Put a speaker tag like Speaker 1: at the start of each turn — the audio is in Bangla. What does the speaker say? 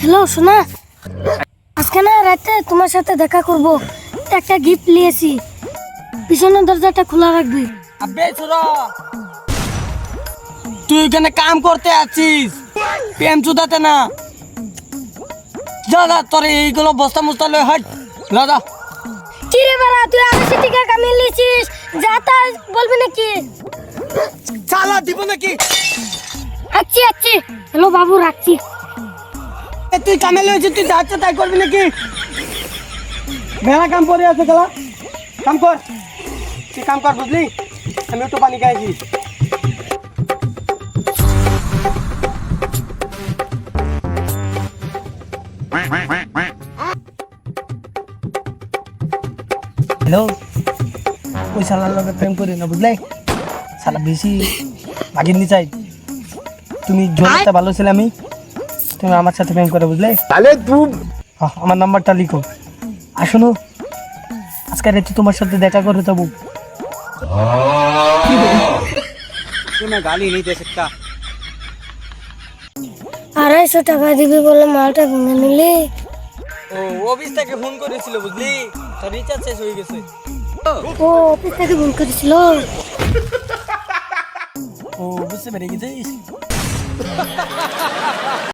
Speaker 1: হ্যালো সোনা। আজকে না রাতে তোমার সাথে দেখা করব। একটা গিফট নিয়েছি। পিছনের দরজাটা খোলা রাখবি।
Speaker 2: আবে ছোড়া। তুই এখানে কাম করতে আছিস প্রেম চুদাতে না। যা যা তোর এইগুলো বস্তা মুস্তা লয়ে হাট। যা যা।
Speaker 1: কি রে বাড়া তুই আড়াইশো টাকা কামিয়ে নিয়েছিস? যা তা বলবি নাকি?
Speaker 2: চালা দিব নাকি?
Speaker 1: আচ্ছি আচ্ছি। হ্যালো বাবু রাখছি।
Speaker 2: তুই কামে লয়েছিস তুই যাচ্ছে তাই করবি নাকি? ভেড়া কাম করে আছে গেলা কাম কর। তুই কাম কর বুঝলি? আমি একটু পানি খাইছি। হ্যালো? ওই শালার লগে প্রেম করি না বুঝলে? শালা বেশি ভাগিন নি চাই। তুমি জোরতে ভালো ছিলে আমি। তুমি আমার সাথে প্রেম করে বুঝলে?
Speaker 3: তাহলে তুই
Speaker 2: হ্যাঁ, আমার নাম্বারটা লিখো। আর শোনো আজকে রাতে তোমার সাথে দেখা করে যাব
Speaker 1: আড়াইশো টাকা দিবি বলে মালটা ভেঙে নিলি?
Speaker 2: ও অফিস থেকে ফোন করেছিল বুঝলি? তো রিচার্জ শেষ হয়ে গেছে।
Speaker 1: ও অফিস থেকে ফোন করেছিল?
Speaker 2: ও বুঝতে পেরে গেছিস?